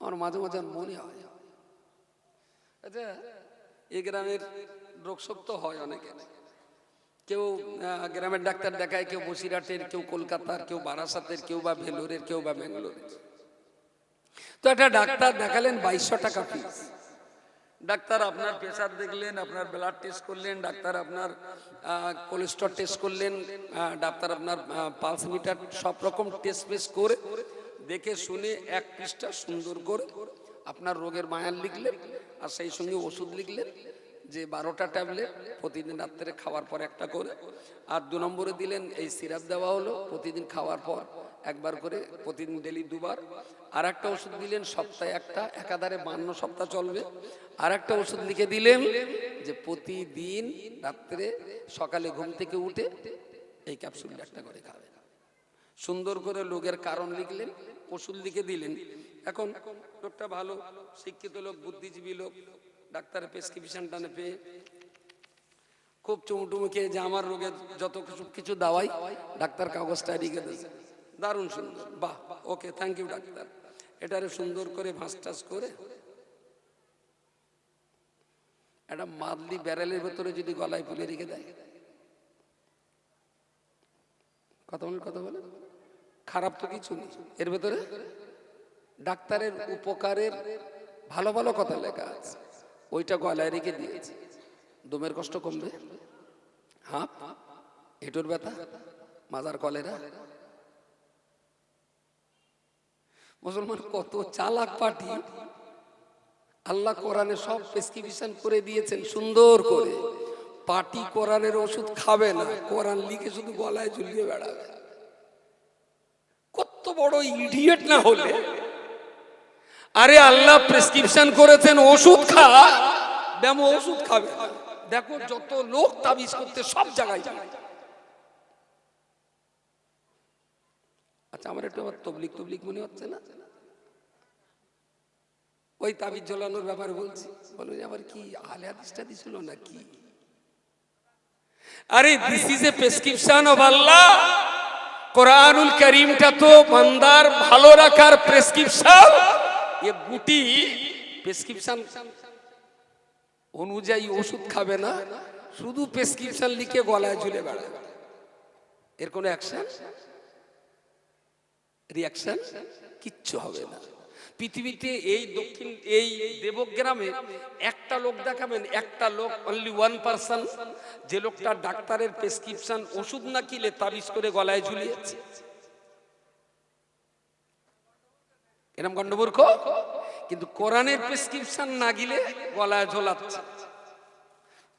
আমার মাঝে মাঝে মনে হয় আচ্ছা এ গ্রামের রোগশক্ত হয় অনেকে কেউ গ্রামের ডাক্তার দেখায় কেউ বসিরহাটের কেউ কলকাতার কেউ বারাসাতের কেউ বা ভেলোরের কেউ বা ব্যাঙ্গালোরের তো একটা ডাক্তার দেখালেন বাইশশো টাকা ফিস ডাক্তার আপনার প্রেশার দেখলেন, আপনার ব্লাড টেস্ট করলেন, ডাক্তার আপনার কোলেস্ট্রল টেস্ট করলেন ডাক্তার আপনার পালস মিটার সব রকম টেস্ট ফেস করে দেখে শুনে এক পৃষ্ঠা সুন্দর করে আপনার রোগের মায়ার লিখলেন আর সেই সঙ্গে ওষুধ লিখলেন যে বারোটা ট্যাবলেট প্রতিদিন রাত্রে খাওয়ার পর একটা করে। আর দু নম্বরে দিলেন এই সিরাপ দেওয়া হলো, প্রতিদিন খাওয়ার পর একবার করে, প্রতিদিন ডেলি দুবার। আর একটা ওষুধ দিলেন, সপ্তাহে একটা, একাধারে বান্ন সপ্তাহ চলবে। আর একটা ওষুধ লিখে দিলেন যে প্রতিদিন রাত্রে সকালে ঘুম থেকে উঠে এই ক্যাপসুল একটা করে খাবে সুন্দর করে লোকের কারণ লিখলেন, ওষুধ লিখে দিলেন। এখন লোকটা ভালো, শিক্ষিত লোক, বুদ্ধিজীবী লোক, ডাক্তারের প্রেসক্রিপশন টানে পেয়ে খুব চুমুটুমু খেয়ে যে আমার রোগের যত কিছু কিছু দাওয়াই, ডাক্তার কাগজটা লিখে দিয়েছে। দারুণ সুন্দর। বাহ, ওকে থ্যাংক ইউ ডাক্তার। এটারে সুন্দর করে ভাঁজ টাস করে একটা মাদলি ব্যারেলের ভেতরে যদি গলায় ফুলে রেখে দেয়। কথা বলেন কথা বলেন। খারাপ তো কিছু নেই। এর ভেতরে ডাক্তারের উপকারের ভালো ভালো কথা লেখা আছে। ওইটা গলায় রেখে দিয়েছে। দমের কষ্ট কমবে। হাঁপ, হেঁটুর ব্যথা, মাজার কলেরা। মুসলমান কত চালাক পার্টি আল্লাহ কোরআনে সব প্রেসক্রিপশন করে দিয়েছেন, সুন্দর করে। পার্টি কোরআনের ওষুধ খাবে না, কোরআন লিখে শুধু গলায় ঝুলিয়ে বেড়াবে। কত বড় ইডিয়েট না হলে। আরে আল্লাহ প্রেসক্রিপশন করেছেন, ওষুধ খা। ব্যামো ওষুধ খাবে। দেখো যত লোক তাবিজ করতে সব জায়গায় যায়। আচ্ছা আমার একটু আবার তবলিক তবলিক মনে হচ্ছে না? ওই তাবিজ ঝোলানোর ব্যাপারে বলছি। বলো আবার কি আলে হাদিসটা দিছিল না কি আরে this is a prescription of Allah কোরআনুল করিমটা তো বান্দার ভালো রাখার প্রেসক্রিপশন এ গুটি প্রেসক্রিপশন অনুযায়ী ওষুধ খাবে না, শুধু প্রেসক্রিপশন লিখে গলায় ঝুলে বেড়াবে এর কোনো অ্যাকশন রিয়াকশন কিচ্ছু হবে না। পৃথিবীতে এই দক্ষিণ, এই দেবগ্রামে একটা লোক দেখাবেন, একটা লোক অনলি ওয়ান পার্সন যে লোকটা ডাক্তারের প্রেসক্রিপশন ওষুধ না কিলে তাবিজ করে গলায় ঝুলিয়েছে। এরম গন্ডমূর্খ কিন্তু কোরআনের প্রেসক্রিপশন না গিলে গলায় ঝোলাচ্ছে।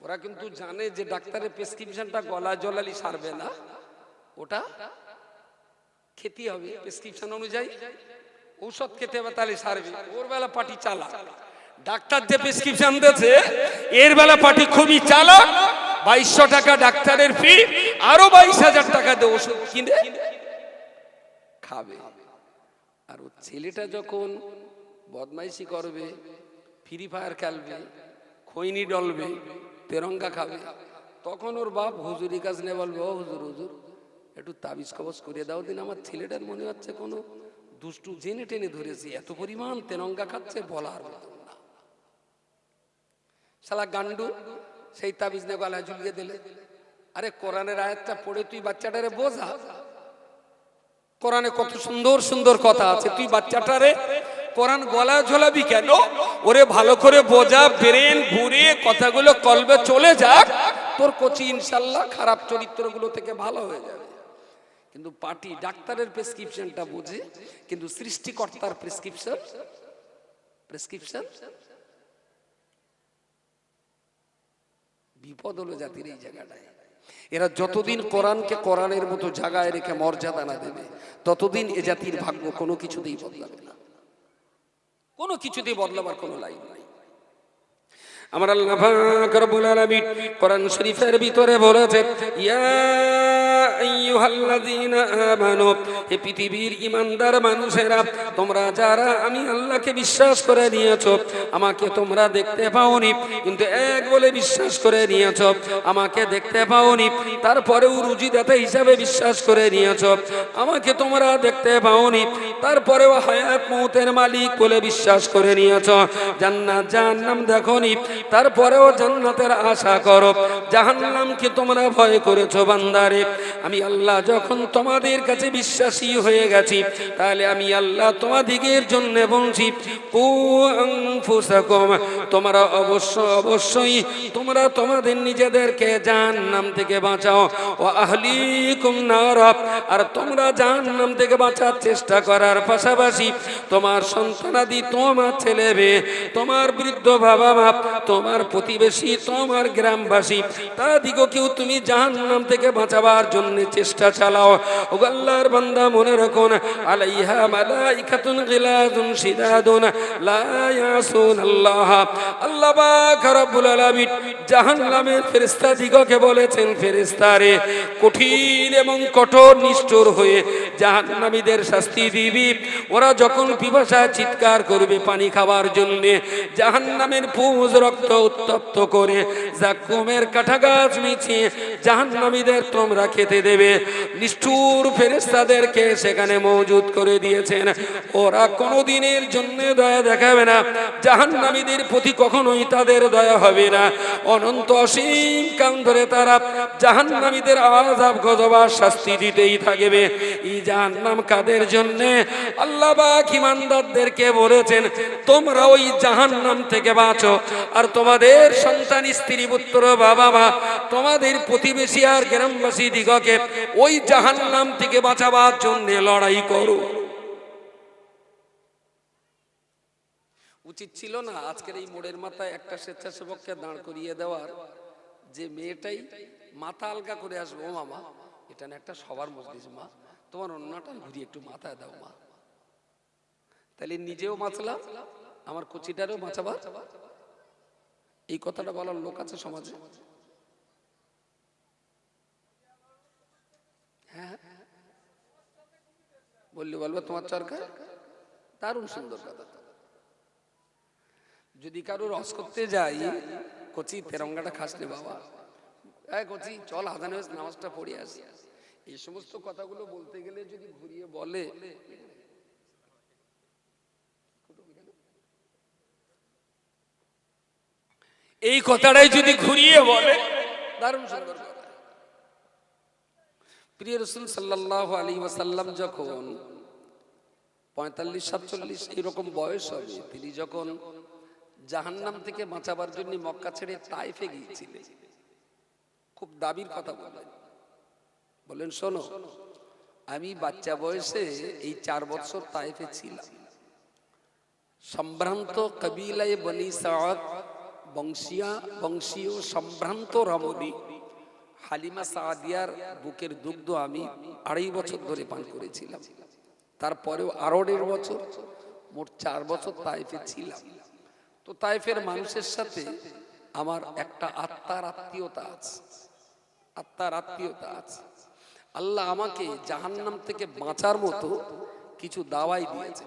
ওরা কিন্তু জানে যে ডাক্তারের প্রেসক্রিপশনটা গলায় ঝোলালি সারবে না। ওটা খেতে হবে প্রেসক্রিপশন অনুযায়ী। ঔষধ খেতে হবে তাহলে সারবে। ওর বেলা পার্টি চালা ডাক্তার যে প্রেসক্রিপশন দিয়েছে, এর বেলা পার্টি খুবই চালাক। বাইশশো টাকা ডাক্তারের ফি আরও বাইশ হাজার টাকা দিয়ে ওষুধ কিনে খাবে। আর ওর ছেলেটা যখন বদমাইশি করবে ফ্রি ফায়ার খেলবে, খৈনি ডলবে, তেরঙ্গা খাবে, তখন ওর বাপ হুজুরি কাজ নিয়ে বলবে, ও হুজুর হুজুর একটু তাবিজ কবজ করে দাও, দিন আমার ছেলেটার মনে হচ্ছে কোনো দুষ্টু জেনে টেনে ধরেছি, এত পরিমাণ তেরঙ্গা খাচ্ছে বলার না। শালা গান্ডু, সেই তাবিজ নিয়ে গলায় ঝুলিয়ে দিলে। আরে কোরআনের আয়াতটা পড়ে তুই বাচ্চাটারে বোঝা। কোরআনে কত সুন্দর সুন্দর কথা আছে, তুই বাচ্চাটারে কোরআন গলা ঝোলাবি কেন? ওরে ভালো করে বোঝা, ব্রেন ঘুরে কথাগুলো কলবে চলে যাক, তোর কচি ইনশাল্লাহ খারাপ চরিত্রগুলো থেকে ভালো হয়ে যাবে। কিন্তু পার্টি ডাক্তারের প্রেসক্রিপশনটা বোঝে, কিন্তু সৃষ্টিকর্তার প্রেসক্রিপশন? প্রেসক্রিপশন? বিপদ হলো জাতির এই জায়গাটায়। এরা যতদিন কোরআনকে কোরআনের মতো জায়গায় রেখে মর্যাদা না দেবে, ততদিন এ জাতির ভাগ্য কোনো কিছুতেই বদলাবে না। কোনো কিছুতেই বদলাবার কোনো লাইন নাই। আমার আল্লাহ রব্বুল আলামিন কোরআন শরীফের ভিতরে বলেছে ইয়া হে পৃথিবীর ইমানদার মানুষেরা, তোমরা যারা আমি আল্লাহকে বিশ্বাস করে নিয়েছো, আমাকে তোমরা দেখতে পাওনি। কিন্তু এক বলে বিশ্বাস করে নিয়েছো, আমাকে দেখতে পাওনি। তারপরেও রুজিদাতা হিসাবে বিশ্বাস করে নিয়েছ, আমাকে তোমরা দেখতে পাওনি। তারপরেও হায়াত মৌতের মালিক বলে বিশ্বাস করে নিয়েছো। জান্নাত, জাহান্নাম দেখোনি, তারপরেও জান্নাতের আশা করো। জাহান্নামকে তোমরা ভয় করেছ বান্দারে। আমি আল্লাহ যখন তোমাদের কাছে বিশ্বাসী হয়ে গেছি, তাহলে আমি আল্লাহ তোমাদিগের জন্য বলছি তোমরা অবশ্য, অবশ্যই তোমরা তোমাদের নিজেদেরকে জাহান্নাম থেকে বাঁচাও। ও আহলিকুম নার আর তোমরা জাহান্নাম থেকে বাঁচার চেষ্টা করার পাশাপাশি তোমার সন্তানাদি তোমার ছেলে মেয়ে, তোমার বৃদ্ধ বাবা মা, তোমার প্রতিবেশী, তোমার গ্রামবাসী তাদিগকেও তুমি জাহান্নাম থেকে বাঁচাবার জন্য চেষ্টা চালাও। ও আল্লাহর বান্দা, মনে রাখুন আলাইহা মালাইকাতুন গিলাদুন শিদাদুন, লা ইয়াসুন আল্লাহ আল্লাহ পাক রব্বুল আলামিন জাহান্নামের ফেরেশতা দিগকে বলেছেন ফেরেশতারে কঠিন এবং কঠোর, নিষ্ঠুর হয়ে জাহান্নামীদের শাস্তি দিবি। ওরা যখন পিপাসা চিৎকার করবে পানি খাওয়ার জন্য, জাহান্নামের পুজ রক্ত উত্তপ্ত করে যা জাকুমের কাঠা গাছ মিছিয়ে জাহান্নামীদের তোমরা খেতে দেবে। নিষ্ঠুর ফেরেস্তাদেরকে সেখানে মজুদ করে দিয়েছেন। ওরা কোনোদিনের জন্য দয়া দেখাবে না। জাহান্নামীদের প্রতি কখনোই তাদের দয়া হবে না। অনন্ত অসীম কাল ধরে তারা জাহান্নামীদের আজাব গজবা শাস্তি দিতেই থাকবে। এই জাহান্নাম কাদের জন্য? আল্লাহ পাক ইমানদারদেরকে বলেছেন, তোমরা ওই জাহান্নাম থেকে বাঁচো। আর তোমাদের সন্তান, স্ত্রী, পুত্র, বাবা, মা, তোমাদের প্রতিবেশী আর গ্রামবাসী দিগকে ওই জাহান্নাম থেকে বাঁচাবার জন্য লড়াই করো। উচিত ছিল না আজকের এই মোড়ের মাথায় একটা স্বেচ্ছাসেবককে দাঁড় করিয়ে দেওয়ার। যে মেয়েটাই মাথা আলগা করে আসব মামা, এটা না একটা সবার মজলিস মা। তোমার অন্যটা ঘুরিয়ে একটু মাথায় দাও মা। তাহলে নিজেও বাঁচলাম, আমার কচিটারও বাঁচাবা এই কথাটা বলার লোক আছে সমাজে? হ্যাঁ বললি বলব, তোমার চরকার দারুণ সুন্দর কথা। যদি কারও রস করতে যাই, কচি, তেরঙ্গাটা খাসলে বাবা। হ্যাঁ কচি, চল আদান নামাজটা পড়ে আসি। এই সমস্ত কথাগুলো বলতে গেলে যদি ঘুরিয়ে বলে এই কথাটাই যদি ঘুরিয়ে বলে, দারুণ সুন্দর প্রিয় রসুল সাল্লাহ আলী ওয়াসাল্লাম যখন পঁয়তাল্লিশ, সাতচল্লিশ এরকম বয়স হবে, তিনি যখন জাহান্নাম থেকে বাঁচাবার জন্য মক্কা ছেড়ে তাইফে গিয়েছিলেন, খুব দাবির কথা বলেন বলেন শোনো, আমি বাচ্চা বয়সে এই চার বছর তাইফে ছিলাম। সম্ভ্রান্ত কবিলায় বনি সাদ বংশিয়া, বংশীয় সম্ভ্রান্ত রমণী। হালিমা সাদিয়ার বুকের দুগ্ধ আমি আড়াই বছর ধরে পান করেছিলাম। তারপরেও আরও দেড় বছর, মোট চার বছর তাইফে ছিলাম। তো তাইফের মানুষের সাথে আমার একটা আত্মার আত্মীয়তা আছে। আত্মার আত্মীয়তা আছে। আল্লাহ আমাকে জাহান্নাম থেকে বাঁচার মতো কিছু দাওয়াই দিয়েছে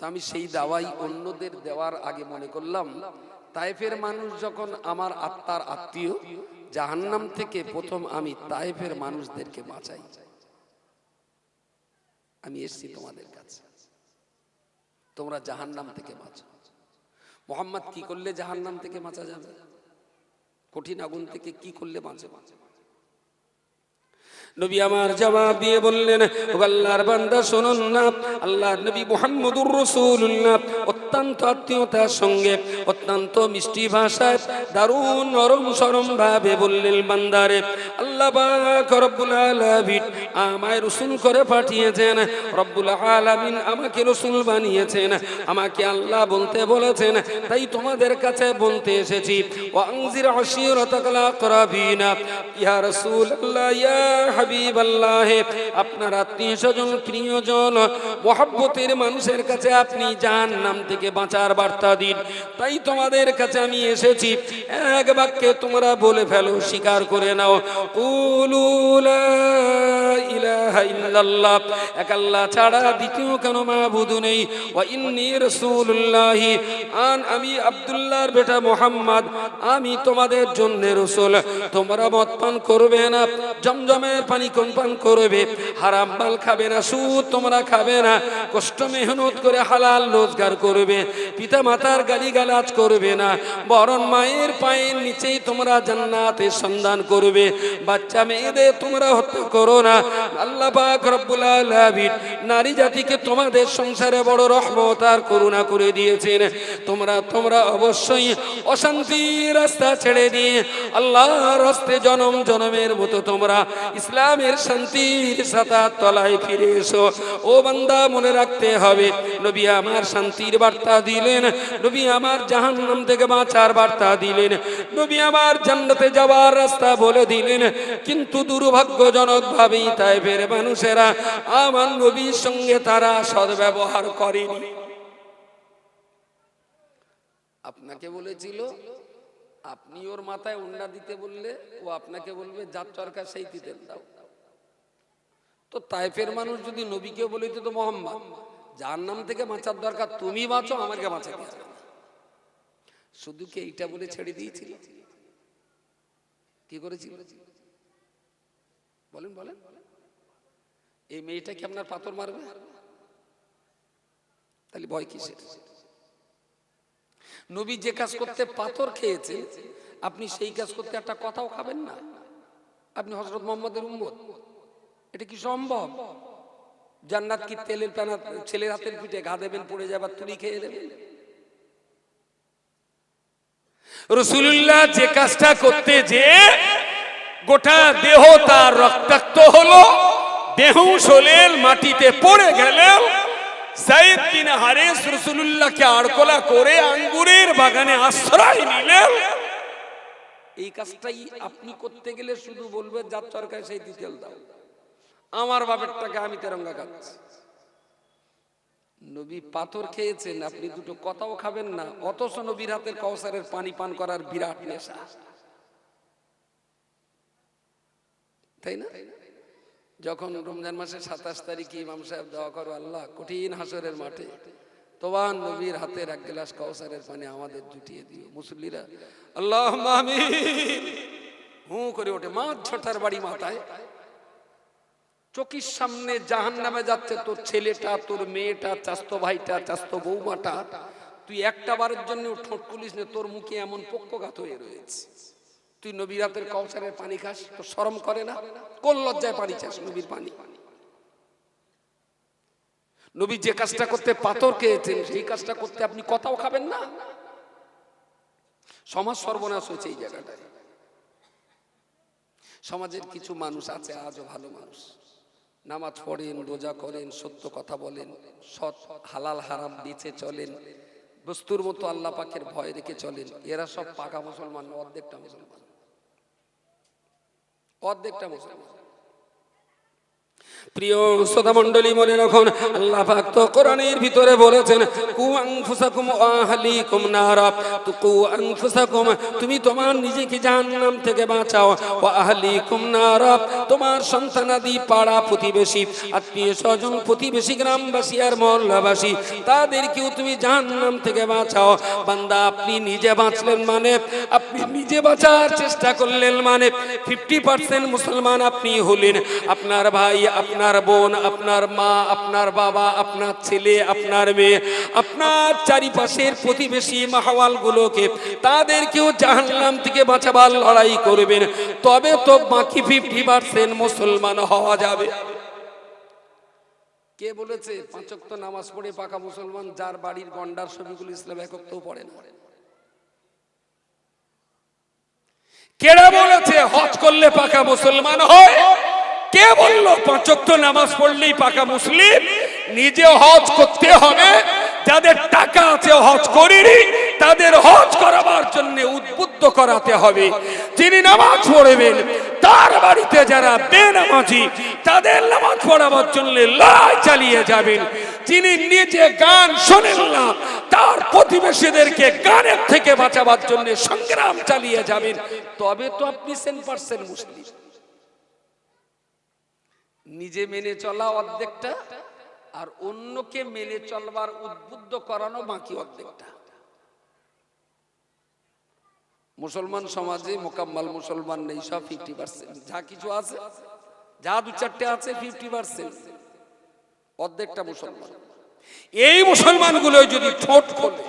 তো আমি সেই দাওয়াই অন্যদের দেওয়ার আগে মনে করলাম তাইফের মানুষ যখন আমার আত্মার আত্মীয়, জাহান্নাম থেকে প্রথম আমি তাইফের মানুষদেরকে বাঁচাই। আমি এসছি তোমাদের কাছে। তোমরা জাহান্নাম থেকে বাঁচো। মোহাম্মদ কি করলে জাহান্নাম থেকে বাঁচা যাবে? কঠিন আগুন থেকে কি করলে বাঁচে? বাঁচে নবী আমার জবাব দিয়ে বললেন আল্লাহর বান্দা, শুনুন না। আল্লাহর নবী মুহাম্মদুর রাসূলুল্লাহ। অত্যন্ত আত্মীয়তার সঙ্গে অত্যন্ত মিষ্টি ভাষায় দারুণ নরম সরম ভাবে বললেন বান্দারে, আল্লাহ আমায় রসুল করে পাঠিয়েছেন, রব্বুল আলামিন আমাকে রসুল বানিয়েছেন, আমাকে আল্লাহ বলতে বলেছেন, তাই তোমাদের কাছে বলতে এসেছি আপনার আত্মীয় স্বজন, প্রিয়জন, মহব্বতের মানুষের কাছে আপনি জাহান্নাম থেকে থেকে বাঁচার বার্তা দিন। তাই তোমাদের কাছে আমি এসেছি। এক বাক্যে তোমরা বলে ফেলো, স্বীকার করে নাও। কুলু লা ইলাহা ইল্লাল্লাহ। এক আল্লাহ ছাড়া দ্বিতীয় কোনো মাবুদ নেই। ওয়া আন আমি বেটা আমি তোমাদের জন্য রসুল। তোমরা করবে না পানি করবে? খাবে না, সুদ তোমরা খাবে না। কষ্ট মেহনত করে হালাল রোজগার করবে। পিতা মাতার গালি গালাজ করবে না। বরং মায়ের পায়ের নিচেই তোমরা জান্নাতের সন্ধান করবে। বাচ্চা মেয়েদের তোমরা হত্যা করো না। আল্লাহ নারী জাতিকে তোমাদের সংসারে বড় রহমত আর করুণা করে দিয়েছেন। তোমরা তোমরা অবশ্যই অশান্তির রাস্তা ছেড়ে দিয়ে আল্লাহর হস্তে জনম জনমের মতো তোমরা ইসলামের শান্তির সাতা তলায় ফিরে এসো। ও বান্দা, মনে রাখতে হবে, নবী আমার শান্তির বার্তা দিলেন। নবী আমার জাহান্নাম থেকে বাঁচার বার্তা দিলেন। নবী আমার জান্নাতে যাওয়ার রাস্তা বলে দিলেন। কিন্তু দুর্ভাগ্যজনক ভাবেই তাই ফের মানুষেরা আমার নবীর সঙ্গে তারা সদ্ব্যবহার করেনি। আপনাকে বলেছিল, আপনি ওর মাথায় উন্না দিতে বললে ও আপনাকে বলবে, যার চরকা সেই দিতেন দাও। তো তাইফের মানুষ যদি নবীকে বলে তো মোহাম্মদ। যার নাম থেকে বাঁচার দরকার, তুমি বাঁচো, আমাকে বাঁচাতে শুধু কি এইটা বলে ছেড়ে দিয়েছিল? কি করেছিল? বলেন বলেন। এই মেয়েটা কি আপনার পাথর মারবে? তাহলে ভয় কিসের? নবী যে কাজ করতে পাথর খেয়েছে, আপনি সেই কাজ করতে একটা কথাও খাবেন না। আপনি হজরত মোহাম্মদের উম্মত। এটা কি সম্ভব? জান্নাত কি তেলের পেনা ছেলের হাতের পিঠে ঘা দেবেন, পড়ে যাবার তুলি খেয়ে দেবেন? রসুল্লাহ যে কাজটা করতে যে গোটা দেহ তার রক্তাক্ত হলো, দেহ শোলেল মাটিতে পড়ে গেলেও সাইদ বিন হারেস রসুল্লাহকে আড়কলা করে আঙ্গুরের বাগানে আশ্রয় নিলেন এই কাজটাই আপনি করতে গেলে শুধু বলবেন যার চরকায় সেই দিতেল দাও। আমার বাপেরটাকে আমি তেরঙ্গা খাচ্ছি নবী পাথর খেয়েছেন, আপনি দুটো কথাও খাবেন না, অথচ নবীর হাতের কৌসারের পানি পান করার বিরাট নেশা। তাই না? যখন রমজান মাসের সাতাশ তারিখে ইমাম সাহেব দোয়া করো, আল্লাহ, কঠিন হাসরের মাঠে তোমার নবীর হাতের এক গ্লাস কৌসারের পানি আমাদের জুটিয়ে দিও। মুসল্লিরা আল্লাহ হু করে ওঠে মাছ ছটার বাড়ি মাথায়। চোখের সামনে জাহান নামে যাচ্ছে, তোর ছেলেটা, তোর মেয়েটা, চাস্তো ভাইটা, চাস্তো বৌমাটা। তুই একটা বারের জন্য ঠোঁট খুলিস না, তোর মুখে এমন পক্ষঘাত হয়ে রয়েছে। তুই নবীর হাতের পানি খাস তো শরম করে না? কোন লজ্জায় পানি চাস নবীর পানি? নবী যে কাজটা করতে পাথর খেয়েছেন, সেই কাজটা করতে আপনি কথাও খাবেন না? সমাজ সর্বনাশ হয়েছে এই জায়গাটায়। সমাজের কিছু মানুষ আছে, আজও ভালো মানুষ। নামাজ পড়েন, রোজা করেন, সত্য কথা বলেন, সৎ, হালাল, হারাম বেঁচে চলেন, বস্তুর মতো আল্লাহ পাখের ভয় রেখে চলেন। এরা সব পাকা মুসলমান, অর্ধেকটা মুসলমান। অর্ধেকটা মুসলমান। প্রিয় শ্রোতা মণ্ডলী মনে রাখুন, আল্লাহ পাক তো কোরআনের ভিতরে বলেছেন, কু আনফুসাকুম ওয়া আহলিকুম নারা তো কু আনফুসাকুম, তুমি তোমার নিজেকে জাহান্নাম থেকে বাঁচাও। ওয়া আহলিকুম নারা তোমার সন্তানাদি পাড়া প্রতিবেশী, আত্মীয় স্বজন, প্রতিবেশী গ্রামবাসী আর মহল্লাবাসী, তাদেরকেও তুমি জাহান্নাম থেকে বাঁচাও। বান্দা, আপনি নিজে বাঁচলেন মানে আপনি নিজে বাঁচার চেষ্টা করলেন মানে ফিফটি পার্সেন্ট মুসলমান আপনি হলেন। আপনার ভাই আপনার বোন, আপনার মা, আপনার বাবা, আপনার ছেলে, আপনার মেয়ে, আপনার চারিপাশের প্রতিবেশী মাহওয়ালগুলোকে তাদেরকেও জাহান্নাম থেকে বাঁচাবার লড়াই করবেন। তবে তো বাকি ফিফটি পার্সেন্ট মুসলমান হওয়া যাবে। কে বলেছে? পাঁচক তো নামাজ পড়ে পাকা মুসলমান, যার বাড়ির গন্ডার ছবিগুলো ইসলাম একত্রও পড়ে না। কেরা বলেছে, হজ করলে পাকা মুসলমান হয়। কে বলল পাঁচক তো নামাজ পড়লেই পাকা মুসলিম? নিজে হজ করতে হবে। যাদের টাকা আছে হজ করিনি, তাদের হজ করাবার জন্য উদ্বুদ্ধ করাতে হবে। যিনি নামাজ পড়বেন, তার বাড়িতে যারা বেনামাজি, তাদের নামাজ পড়াবার জন্য লড়াই চালিয়ে যাবেন। যিনি নিজে গান শোনেন না, তার প্রতিবেশীদেরকে গানের থেকে বাঁচাবার জন্য সংগ্রাম চালিয়ে যাবেন। তবে তো আপনি সেন পার্সেন্ট মুসলিম। নিজে মেনে চলা অর্ধেকটা আর অন্যকে মেনে চলবার উদ্বুদ্ধ করানো বাকি অর্ধেকটা। মুসলমান সমাজে মোকাম্মাল মুসলমান নেই, সব ফিফটি পার্সেন্ট যা কিছু আছে, যা দু চারটে আছে ফিফটি পার্সেন্ট অর্ধেকটা মুসলমান। এই মুসলমানগুলো যদি ঠোঁট খোলে,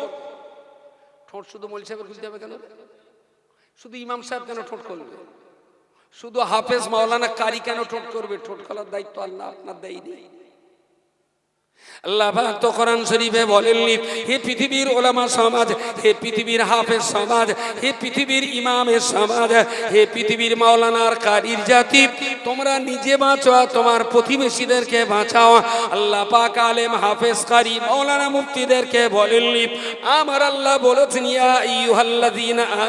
ঠোঁট শুধু মল সাহেবের খুলতে হবে কেন? শুধু ইমাম সাহেব কেন ঠোঁট খুলবে? শুধু হাফেজ মাওলানা কারি কেন ঠোঁট করবে? ঠোঁট খোলার দায়িত্ব আল্লাহ আপনার দেয়নি। তো কোরআন শরীফে বলেননি, হে পৃথিবীর ওলামা সমাজ, হে পৃথিবীর হাফেজ সমাজ, হে পৃথিবীর ইমামের সমাজ, হে পৃথিবীর মাওলানার কারির জাতি, তোমরা নিজে বাঁচো তোমার প্রতিবেশীদেরকে বাঁচাও। আল্লাহ পাক আলেম, হাফেজ, কারি, মাওলানা বলেননি, আমার আল্লাহ বলেছেন, ইয়া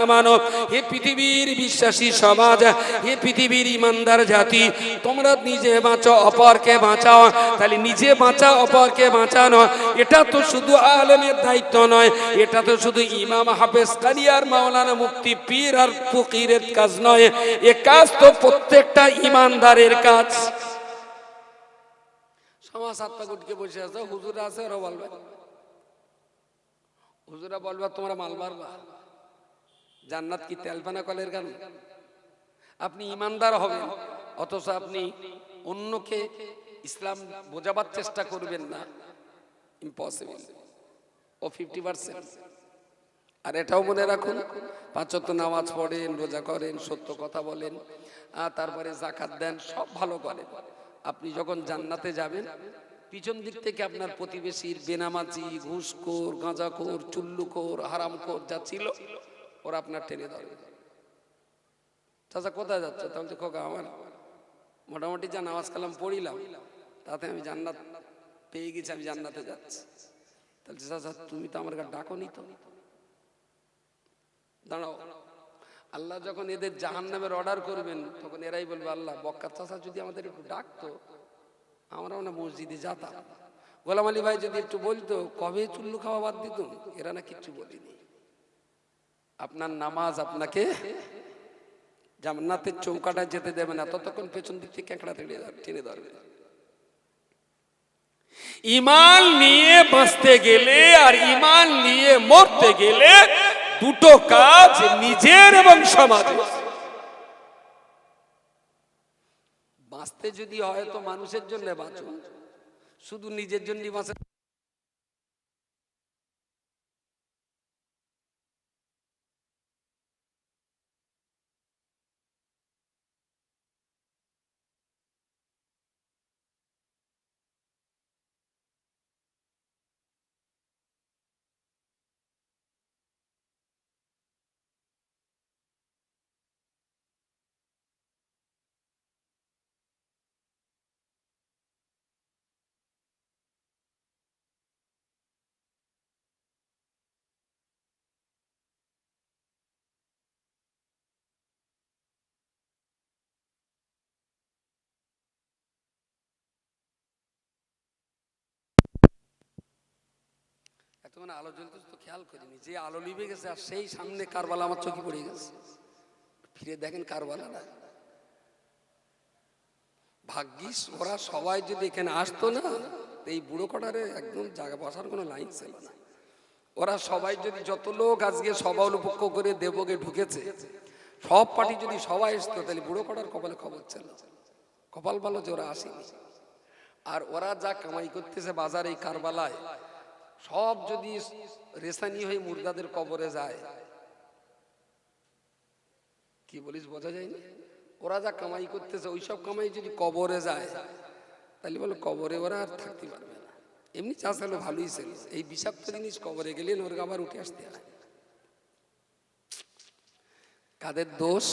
আমানু, হে পৃথিবীর বিশ্বাসী সমাজ, হে পৃথিবীর ইমানদার জাতি, তোমরা নিজে বাঁচো, অপরকে বাঁচাও। তাহলে নিজে বাঁচা অপরকে বাঁচানো। এটা তো শুধু আলেমের দায়িত্ব নয়, এটা তো শুধু ইমাম হাফেজ কারিয়ার মাওলানা মুফতি পীর আর ফকিরের কাজ নয়, এ কাজ তো প্রত্যেকটা ইমানদারের কাজ। সমাজ সাতটা গুটকে বসে আছে, হুজুর আছে, ওরা বলবে। হুজুরা বলবে, তোমরা মাল মারবা। জান্নাত কি তেলফানা কলের গান? আপনি ইমানদার হবেন, অথচ আপনি অন্যকে ইসলাম বোঝাবার চেষ্টা করবেন না। ইম্পসিবল ও ফিফটি পার্সেন্ট আর এটাও মনে রাখুন পাঁচত নামাজ পড়েন, রোজা করেন, সত্য কথা বলেন, আর তারপরে জাকাত দেন, সব ভালো করেন। আপনি যখন জান্নাতে যাবেন, পিছন দিক থেকে আপনার প্রতিবেশীর বেনামাজি, ঘুষখোর, গাঁজাখোর, চুল্লুখোর, হারামখোর যা ছিল, ওরা আপনার টেনে ধরবে চাচা, কোথায় যাচ্ছে? তাহলে তো আমার। মোটামুটি যা নামাজ কালাম পড়িলাম। তাতে আমি জান্নাত পেয়ে গেছি, আমি জান্নাতে যাচ্ছি। তাহলে তুমি তো আমার ডাকো নি তো। দাঁড়াও। আল্লাহ যখন এদের জাহান নামের অর্ডার করবেন, তখন এরাই বলবে, আল্লাহ বক্কার চাচা যদি আমাদের একটু ডাকতো, আমরাও না মসজিদে যেতাম। গোলাম আলী ভাই যদি একটু বলতো, কবে চুল্লু খাওয়া বাদ দিত? এরা না কিচ্ছু বলিনি। আপনার নামাজ আপনাকে জান্নাতের চৌকাটা যেতে দেবে না, ততক্ষণ পেছন দিক থেকে ক্যাঁকড়া টেনে ধর- টেনে ধরবে। ইমান নিয়ে বাঁচতে গেলে আর ইমান নিয়ে মরতে গেলে দুটো কাজ নিজের এবং সমাজের। বাঁচতে যদি হয় তো মানুষের জন্য বাঁচো। শুধু নিজের জন্য বাঁচে এতক্ষণ আলো জ্বলতে তো খেয়াল করিনি। যে আলো লিবে গেছে আর সেই সামনে কারবালা আমার চোখে পড়ে গেছে। ফিরে দেখেন কারবালা না ভাগ্যিস ওরা সবাই যদি এখানে আসতো না এই বুড়ো কটারে একদম জায়গা বসার কোনো লাইন ছিল না। ওরা সবাই যদি যত লোক আজকে সভা উপক্ষ করে দেবকে ঢুকেছে, সব পার্টি যদি সবাই আসতো, তাহলে বুড়ো কটার কপালে খবর ছিল। কপাল ভালো যে ওরা আসেনি। আর ওরা যা কামাই করতেছে বাজার এই কারবালায় সব যদি রেসানি হয়ে মুর্দাদের কবরে যায়, কি বলিস বোঝা যায়নি? ওরা যা কামাই করতেছে ওই সব কামাই যদি কবরে যায়, তাহলে বলো কবরে ওরা আর থাকতে পারবে না। এমনি চাষ হলো, ভালোই ছিল। এই বিষাক্ত জিনিস কবরে গেলে ওর আবার উঠে আসতে হয়। কাদের দোষ?